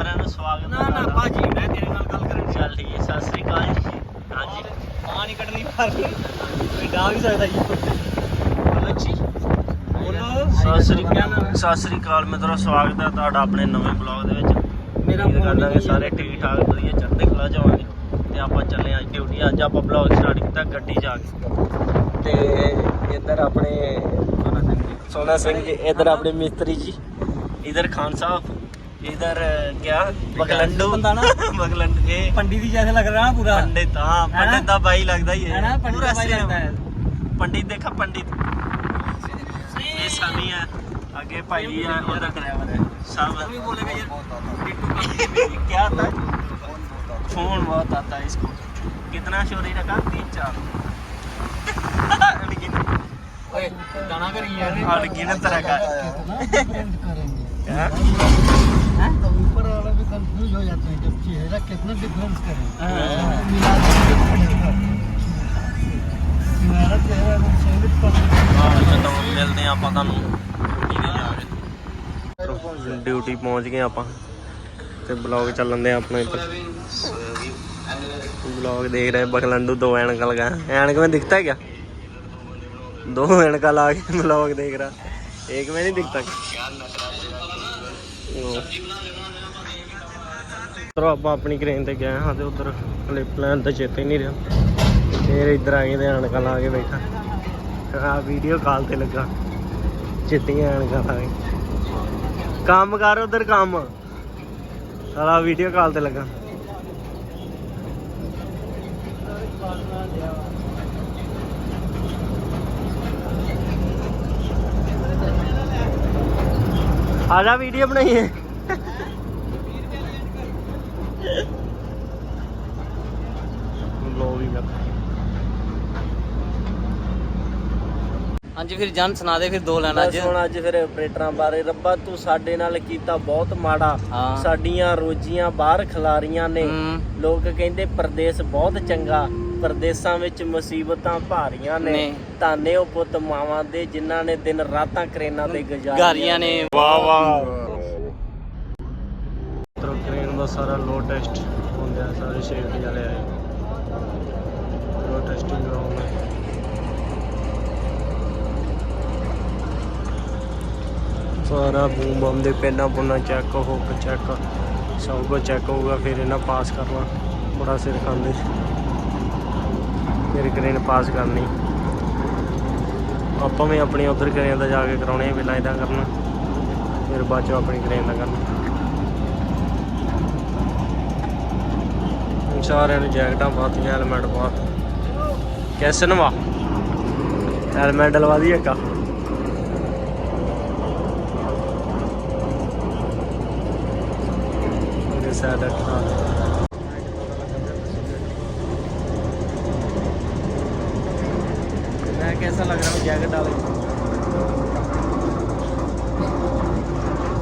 ਸਾਰਿਆਂ ਨੂੰ ਸਵਾਗਤ ਨਾ ਨਾ। ਬਾਜੀ ਮੈਂ ਤੇਰੇ ਨਾਲ ਗੱਲ ਕਰਨ ਚੱਲ ਠੀਕ ਹੈ ਸਤਿ ਸ੍ਰੀ ਅਕਾਲ ਜੀ। ਹਾਂਜੀ। ਪਾਣੀ ਕੱਢਣੀ ਪਰ ਕੋਈ ਡਾ ਵੀ ਸਕਦਾ ਜੀ। ਬੋਲੋ ਜੀ। ਬੋਲੋ। ਸਤਿ ਸ੍ਰੀ ਅਕਾਲ ਸਤਿ ਸ੍ਰੀ ਅਕਾਲ। ਮਿੱਤਰੋ ਸਵਾਗਤ ਹੈ ਤੁਹਾਡਾ ਆਪਣੇ ਨਵੇਂ ਬਲੌਗ ਦੇ ਵਿੱਚ। ਮੇਰਾ ਕਰਦਾ ਕਿ ਸਾਰੇ ਠੀਕ ਠਾਕ ਵਧੀਆ ਚੜ੍ਹਦੇ ਕਲਾ ਹੋਣਗੇ। ਤੇ ਆਪਾਂ ਚੱਲੇ ਅੱਜ ਡਿਊਟੀ। ਅੱਜ ਆਪਾਂ ਬਲੌਗ ਸਟਾਰਟ ਕੀਤਾ ਗੱਡੀ ਜਾ ਕੇ। ਤੇ ਇੱਧਰ ਆਪਣੇ ਸੋਨਾ ਸਿੰਘ ਜੀ ਇੱਧਰ ਆਪਣੇ ਮਿਸਤਰੀ ਜੀ। ਇਧਰ ਖਾਨ ਸਾਹਿਬ। इधर क्या बगलंडू बंदा ना? बगलंड ये पंडित जी जैसे लग रहा है ना पूरा पंडित हाँ है ना? पंडित दा भाई लगता ही है ना पंडित पूरा का भाई same। लगता है पंडित देखा पंडित ये सनी है आगे भाई है उधर ड्राइवर है सब तभी बोलेगा यार टिट्टू कंपनी में क्या आता है फोन बहुत आता है इसको कितना चोरी रखा तीन चार अनगिन- ओए गाना करी यार अनगिनत रखा कंफ्यूज हो जाते हैं जब चेहरा कितना डिफरेंस करें हाँ। मिला के देखो। मेरा चेहरा एकदम सैंडविच पर ਆਹ ਜਦੋਂ ਮਿਲਦੇ ਆ ਆਪਾਂ ਤੁਹਾਨੂੰ ਡਿਊਟੀ ਤੇ ਜਾ ਕੇ ਡਿਊਟੀ ਪਹੁੰਚ ਗਏ ਆਪਾਂ ਤੇ ਬਲੌਗ ਚੱਲਣ ਦੇ ਆਪਣਾ ਇੱਧਰ ਬਲੌਗ ਦੇਖ ਰਹੇ ਬਖਲੰਡੂ ਦੋ ਐਨਕਾਂ ਲਗਾ ਐਨਕ में दिखता है क्या दो एनका ला के ब्लॉग देख रहा एक में नहीं दिखता ਉਧਰ ਆਪਾਂ ਆਪਣੀ ਕ੍ਰੇਨ ਤੇ ਗਏ ਹਾਂ ਤੇ ਉਧਰ ਕਲਿੱਪ ਲੈਣ ਤਾਂ ਚੇਤੇ ਨਹੀਂ ਰਿਹਾ। ਫੇਰ ਇੱਧਰ ਆ ਗਏ ਤੇ ਐਨਕਾਂ ਲਾ ਕੇ ਬੈਠਾ। ਆ ਵੀਡੀਓ ਕਾਲ ਤੇ ਲੱਗਾ। ਚਿੱਟੀਆਂ ਐਨਕਾਂ ਲਾ ਕੇ। ਕੰਮ ਕਰ ਉਧਰ ਕੰਮ। ਸਾਰਾ ਵੀਡੀਓ ਕਾਲ ਤੇ ਲੱਗਾ। ਆ ਜਾ ਵੀਡੀਓ ਬਣਾਈਏ ਲੋ ਵੀ ਮੈਂ ਹਾਂਜੀ ਫਿਰ ਜਨ ਸੁਣਾ ਦੇ ਫਿਰ ਦੋ ਲੈਣਾ ਅੱਜ। ਬਸ ਹੁਣ ਅੱਜ ਫਿਰ ਆਪਰੇਟਰਾਂ ਬਾਰੇ ਰੱਬਾ ਤੂੰ ਸਾਡੇ ਨਾਲ ਕੀਤਾ ਬਹੁਤ ਮਾੜਾ। ਹਾਂ। ਸਾਡੀਆਂ ਰੋਜੀਆਂ ਬਾਹਰ ਖਿਲਾਰੀਆਂ ਨੇ। ਹੂੰ। ਲੋਕ ਕਹਿੰਦੇ ਪਰਦੇਸ ਬਹੁਤ ਚੰਗਾ ਪਰਦੇਸਾਂ ਵਿੱਚ ਮੁਸੀਬਤਾਂ ਭਾਰੀਆਂ ਨੇ। ਨੇ। ਤਾਨੇ ਉਹ ਪੁੱਤ ਮਾਵਾਂ ਦੇ ਜਿਨ੍ਹਾਂ ਨੇ ਦਿਨ ਰਾਤਾਂ ਕਰੇਨਾਂ ਤੇ ਗੁਜ਼ਾਰੀਆਂ ਗਾਰੀਆਂ ਨੇ। ਵਾਹ ਵਾਹ। ਤਰੋ ਕ੍ਰੇਨ ਦਾ ਸਾਰਾ ਲੋ ਟੈਸਟ ਹੁੰਦਾ ਸਾਰੇ ਸੇਫਟੀ ਵਾਲੇ ਆਏ। ਲੋ ਟੈਸਟਿੰਗ ਕਰਾਉਂਦੇ ਸਾਰਾ ਬੂਮ ਬੰਮ ਦੇ ਪੈਨਾਂ ਪੁੰਨਾ ਚੈੱਕ ਹੋ ਚੈੱਕ ਸਭ ਕੁਝ ਚੈੱਕ ਹੋਊਗਾ, ਫਿਰ ਇਹਨਾਂ ਪਾਸ ਕਰਨਾ ਬੜਾ ਸਿਰ ਖਾਂਦੇ ਫਿਰ ਕ੍ਰੇਨ ਪਾਸ ਕਰਨੀ। ਆਪਾਂ ਵੀ ਆਪਣੀ ਉਧਰ ਕ੍ਰੇਨ ਦਾ ਜਾ ਕੇ ਕਰਾਉਣੇ ਪਹਿਲਾਂ ਇਦਾਂ ਕਰਨਾ। ਫਿਰ ਬਾਅਦ ਚੋਂ ਆਪਣੀ ਕ੍ਰੇਨ ਦਾ ਕਰਨਾ। ਸਾਰਿਆਂ ਨੂੰ ਜੈਕਟਾਂ ਪਾਤੀਆਂ ਹੈਲਮਟ ਪਾ ਕੈਸੇ ਨਵਾ ਹੈਲਮਟ ਲਵਾ ਦੀ ਇੱਕ। ਉਹਦੇ ਸਾਈਡ ਰੱਖਾ मैं कैसा लग रहा हूँ जैकेट डाल के?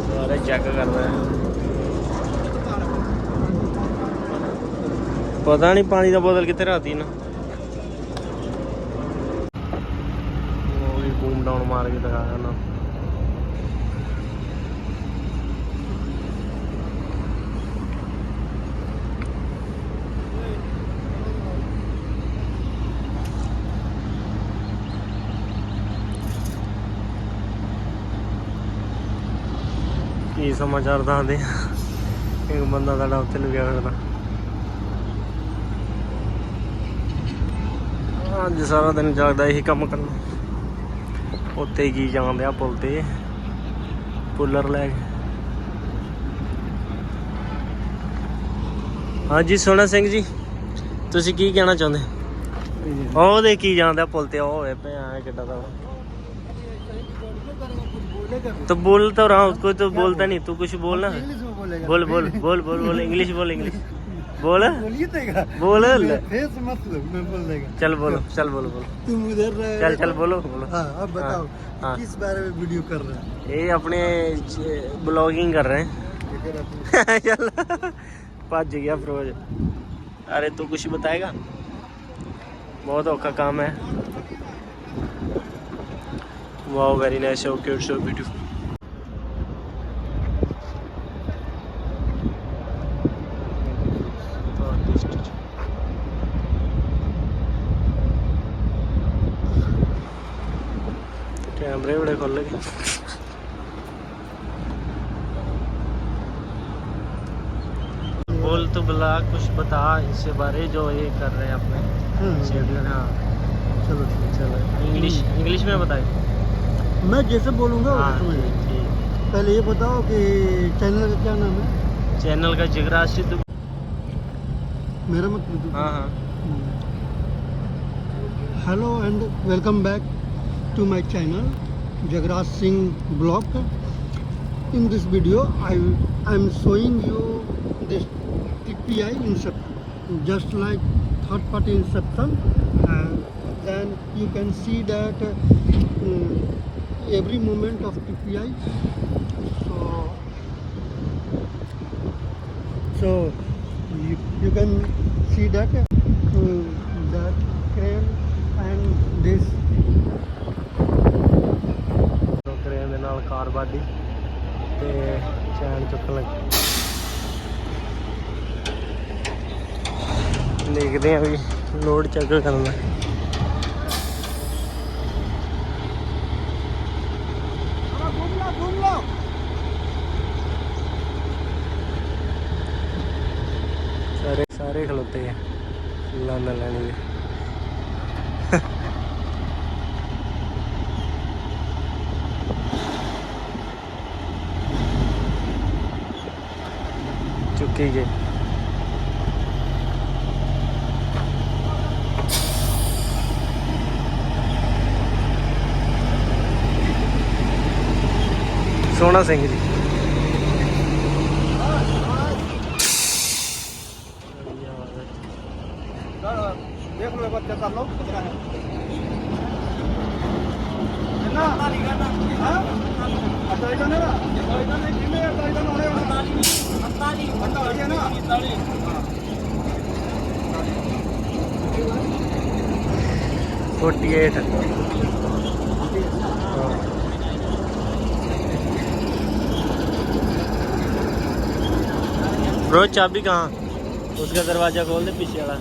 सारे चेक कर रहे हैं ਪਤਾ ਨਹੀਂ ਪਾਣੀ ਦਾ ਬੋਤਲ ਕਿੱਥੇ ਰਾਤੀ ਨਾ ਉਹ ਵੀ ਬੂਮ ਡਾਊਨ ਮਾਰ ਕੇ ਦਿਖਾਇਆ ਨਾ ਕੀ ਸਮਾਚਾਰ ਦੱਸਦੇ ਆ ਇੱਕ ਬੰਦਾ ਸਾਡਾ ਉੱਥੇ ਨੂੰ ਗਿਆ ਫਿਰਦਾ। ਅੱਜ ਸਾਰਾ ਦਿਨ ਜਾਗਦਾ ਇਹੀ ਕੰਮ ਕਰਨਾ। ਉੱਤੇ ਕੀ ਜਾਂਦੇ ਆ ਪੁਲ ਤੇ। ਪੁੱਲਰ ਲੈ ਕੇ। ਹਾਂਜੀ ਸੋਨਾ ਸਿੰਘ ਜੀ ਤੁਸੀਂ ਕੀ ਕਹਿਣਾ ਚਾਹੁੰਦੇ? ਉਹ ਦੇ ਕੀ ਜਾਂਦਾ ਪੁੱਲ ਤੇ? ਉਹ ਹੋਏ ਭੈਣ ਕਿੱਡਾ ਦਾ तो बोल तो रहा हूँ कोई तो बोलता नहीं तू कुछ बोल ना। इंग्लिश में बोलेगा। बोल बोल बोल बोल बोल इंग्लिश बोल इंग्लिश बोल। बोल। चल बोलो चल बोलो बोलो। तुम उधर चल चल बोलो बोलो। हाँ अब बताओ हाँ। किस बारे में वीडियो कर रहे हैं? ये अपने ब्लॉगिंग कर रहे हैं। चल। भज गया फिरोज अरे तू कुछ बताएगा? बहुत औखा काम है। वाओ वेरी नाइस है ओके सो ब्यूटीफुल कैमरे बड़े खोल लगे बोल तो बुला कुछ बता इसके बारे जो ये कर रहे हैं अपने। हम्म। हाँ। चलो चलो। इंग्लिश इंग्लिश में बताए मैं जैसे बोलूँगा हाँ, पहले ये बताओ कि चैनल का क्या नाम है? चैनल का जिगरा सिद्ध मेरा मत हाँ hello and welcome back to my channel Jagraj Singh blog in this video I I am showing you this TPI inception just like third party instruction and then you can see that every moment of tpi so so you, you can see that uh, that crane and this crane ਦੇ ਨਾਲ ਕਾਰ body ਤੇ ਚੈਨ ਚੁੱਕਣ ਲੱਗੇ ਦੇਖਦੇ ਆ ਵੀ load check ਕਰਨਾ ਸਾਰੇ ਸਾਰੇ ਖਲੋਤੇ ਆ। ਲਾਣਾ ਲੈਣੀ ਦੇ ਚੁੱਕੀ ਗਏ। ਸੋਹਣਾ ਸਿੰਘ ਜੀ। ना 48 ब्रो, चाबी कहाँ? उसका दरवाज़ा खोल दे पीछे वाला।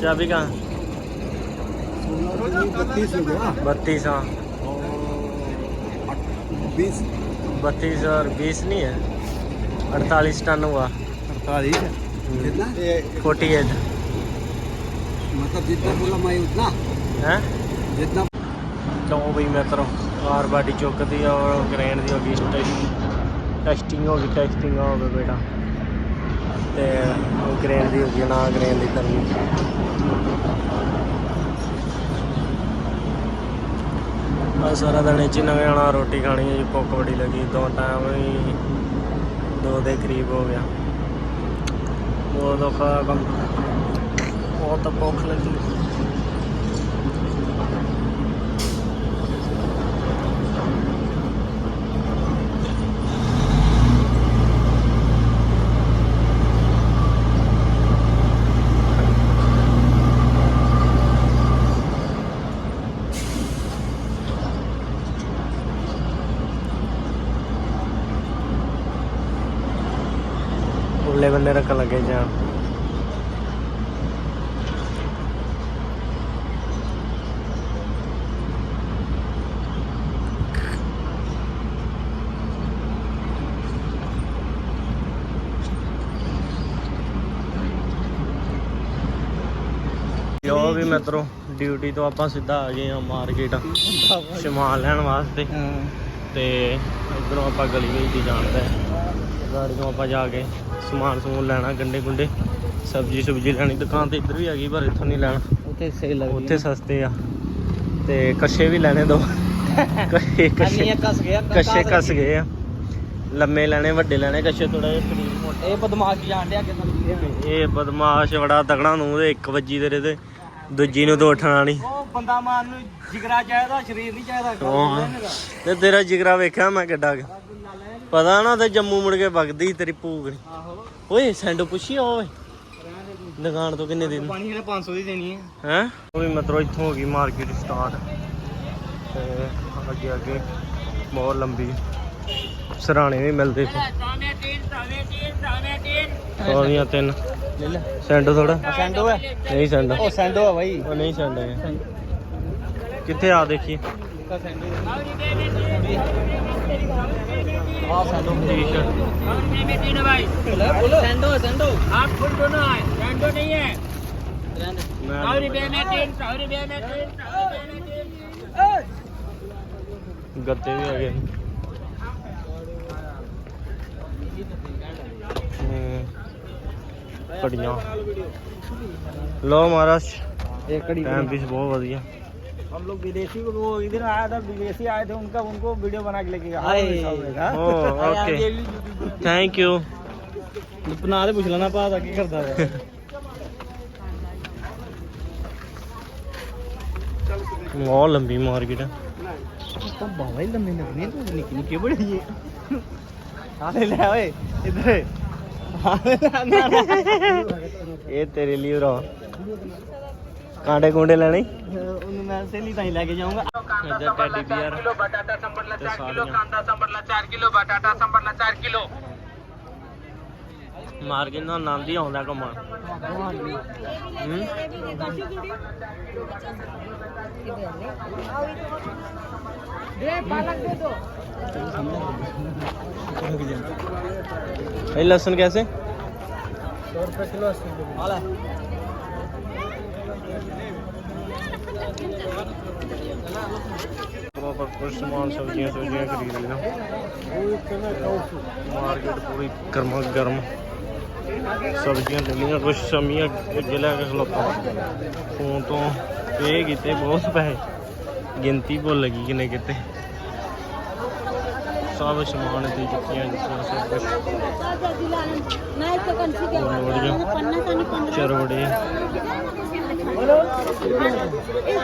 चाबी कहाँ? बत्तीस हाँ। बीस बत्तीस और बीस नहीं है अड़तालीस टन हुआ अड़तालीस कितना फोर्टी एट मतलब जितना बोला मैं उतना है जितना तो भाई मैं तरह कार बाडी चुक दी और ग्रैंड दी होगी टेस्टिंग होगी टेस्टिंग होगी बेटा तो ग्रैंड दी होगी ना ग्रैंड दी करनी ਆ ਸਾਰਾ ਦਿਨ ਇਹ ਨਵੇਂ ਆਣਾ ਰੋਟੀ ਖਾਣੀ ਹੈ ਜੀ, ਭੁੱਖ ਬੜੀ ਲੱਗੀ, ਦੋ ਟਾਈਮ ਵੀ ਦੋ ਦੇ ਕਰੀਬ ਹੋ ਗਿਆ। ਬਹੁਤ ਔਖਾ ਕੰਮ। ਬਹੁਤ ਭੁੱਖ ਲੱਗੀ। ਉਰਲੇ ਬੰਨੇ ਰੱਖਣ ਲੱਗੇ ਜਾਂ? ਜੋ ਵੀ ਮਿੱਤਰੋ ਡਿਊਟੀ ਤੋਂ ਆਪਾਂ ਸਿੱਧਾ ਆ ਗਏ ਆ ਮਾਰਕੀਟ ਸਮਾਨ ਲੈਣ ਵਾਸਤੇ। ਤੇ ਇਧਰੋਂ ਆਪਾਂ ਗਲੀ ਵਿੱਚ ਜਾਣਦਾ ਗਾੜੀ ਤੋਂ ਆਪਾਂ ਜਾ ਕੇ ਸਮਾਨ ਸਮੂਨ ਲੈਣਾ ਗੰਡੇ ਗੁੰਡੇ ਸਬਜ਼ੀ ਸੁਬਜੀ ਲੈਣੀ। ਦੁਕਾਨ ਤੇ ਇੱਧਰ ਵੀ ਹੈਗੀ ਪਰ ਇੱਥੋਂ ਨਹੀਂ ਲੈਣਾ। ਉੱਥੇ ਸਹੀ ਲੱਗਦੀ ਉੱਥੇ ਸਸਤੇ ਆ। ਤੇ ਕੱਛੇ ਵੀ ਲੈਣੇ ਦੋ। ਕੱਛੇ ਕੱਛੇ ਕੱਸ। ਗਿਆ ਕੱਛੇ ਕੱਸ ਗਏ ਆ। ਲੰਮੇ ਲੈਣੇ ਵੱਡੇ ਲੈਣੇ ਕੱਛੇ ਥੋੜਾ ਜਿਹਾ ਸਰੀਰ ਮੋਟਾ। ਇਹ ਬਦਮਾਸ਼ ਜਾਣ ਡਿਆ ਕਿਦਾਂ ਇਹ ਬਦਮਾਸ਼ ਬੜਾ ਤਗੜਾ ਨੂੰ ਤੇ ਇੱਕ ਵੱਜੀ ਤੇਰੇ ਤੇ। ਦੂਜੀ ਨੂੰ ਤਾਂ ਉੱਠਣਾ ਨਹੀਂ। ਉਹ ਬੰਦਾ ਮਾਰਨ ਨੂੰ ਜਿਗਰਾ ਚਾਹੀਦਾ ਸਰੀਰ ਨਹੀਂ ਚਾਹੀਦਾ। ਤੇ ਤੇਰਾ ਜਿਗਰਾ ਵੇਖਿਆ ਮੈਂ ਕਿੱਡਾ। ਪਤਾ ਨਾ ਤੇ ਜੰਮੂ ਮੁੜ ਕੇ ਵਗਦੀ ਤੇਰੀ ਭੂਗਣੀ ਆਹੋ। ਓਏ ਸੈਂਡੋ ਪੁੱਛੀ ਓਏ। ਦੁਕਾਨ ਤੋਂ ਕਿੰਨੇ ਦੇਣੀ ਪਾਣੀ ਇਹਨੇ 500 ਦੀ ਦੇਣੀ ਹੈ? ਹੈ ਓਏ ਮਤਰੋ ਇੱਥੋਂ ਹੋ ਗਈ ਮਾਰਕੀਟ ਸਟਾਰਟ ਤੇ ਅੱਗੇ ਅੱਗੇ ਬਹੁਤ ਲੰਬੀ। ਸਰਾਣੇ ਵੀ ਮਿਲਦੇ ਸਾਰੀਆਂ ਤਿੰਨ। ਲੈ ਲੈ। ਸੈਂਡੋ ਥੋੜਾ ਸੈਂਡੋ ਨਹੀਂ ਸੈਂਡੋ। ਉਹ ਸੈਂਡੋ ਹੈ ਬਾਈ। ਉਹ ਨਹੀਂ ਸੈਂਡੋ ਹੈ ਕਿੱਥੇ ਆ ਦੇਖੀ। हाँ सैंडो ਟੀ-ਸ਼ਰਟ बोलो सैंडो सैंडो आप फुल दोनों है सैंडो नहीं है ਮੈਂ सौ रुपये में तीन सौ रुपये में तीन सौ रुपये में तीन ਗੱਤੇ ਵੀ ਹੈਗੇ ਹੂੰ ਕੜੀਆਂ ਲੋ ਮਹਾਰਾਜ एक कड़ी ਟਾਈਮ ਪੀਸ ਬਹੁਤ ਵਧੀਆ हम लोग विदेशी को वो इधर आया था विदेशी आए थे उनका उनको वीडियो बना के लेके गया हाय। ਓ ਓਕੇ ਥੈਂਕ ਯੂ बना दे पूछ लेना पा की करता है ਬਹੁਤ ਲੰਬੀ ਮਾਰਕੀਟ ਹੈ तो बाबा ही लंबे लगने तो निक्की निक्की बड़ी ये आले ले ओए इधर आले ले ना ਇਹ ਤੇਰੇ ਲਈ ਭਰਾ ਕਾਂਡੇ ਕੁੰਡੇ ਲੈਣੇ ਉਹਨੂੰ ਮੈਂ ਸਹੇਲੀ ਤਾਂ ਹੀ ਲੈ ਕੇ ਜਾਊਂਗਾ ਇੱਧਰ ਟੈਡੀ ਬੀਅਰ बटाटा संभरला ਤੇ चार किलो ਸਾੜੀਆਂ कांदा संभरला चार किलो बटाटा संभरला चार किलो ਮਾਰਕੀਟ ਦਾ ਆਨੰਦ ਹੀ ਆਉਂਦਾ ਘੁੰਮਣ ਹੂੰ ਇਹ ਲਸਣ कैसे सौ रुपये किलो अस्सी रुपये ਪ੍ਰੋਪਰ ਸਮਾਨ ਸਬਜ਼ੀਆਂ ਸਬਜ਼ੀਆਂ ਖਰੀਦ ਲਈਆਂ। ਮਾਰਕੀਟ ਪੂਰੀ ਗਰਮਾ ਗਰਮ। ਸਬਜ਼ੀਆਂ ਲੈਣੀਆਂ ਕੁਝ ਸਮੀਆਂ ਭੁੱਜੇ ਲੈ ਕੇ ਖਲੋਤਾ। ਫੋਨ ਤੋਂ ਪੇ ਕੀਤੇ ਬਹੁਤ ਪੈਸੇ। ਗਿਣਤੀ ਭੁੱਲ ਗਈ ਕਿਨੇ ਕਿਤੇ। ਸਭ ਸਮਾਨ ਤੇ ਜੁੱਤੀਆਂ ਜੁੱਤੀਆਂ ਸਭ ਕੁਝ ਚਰਵੜੇ। ¿Vale?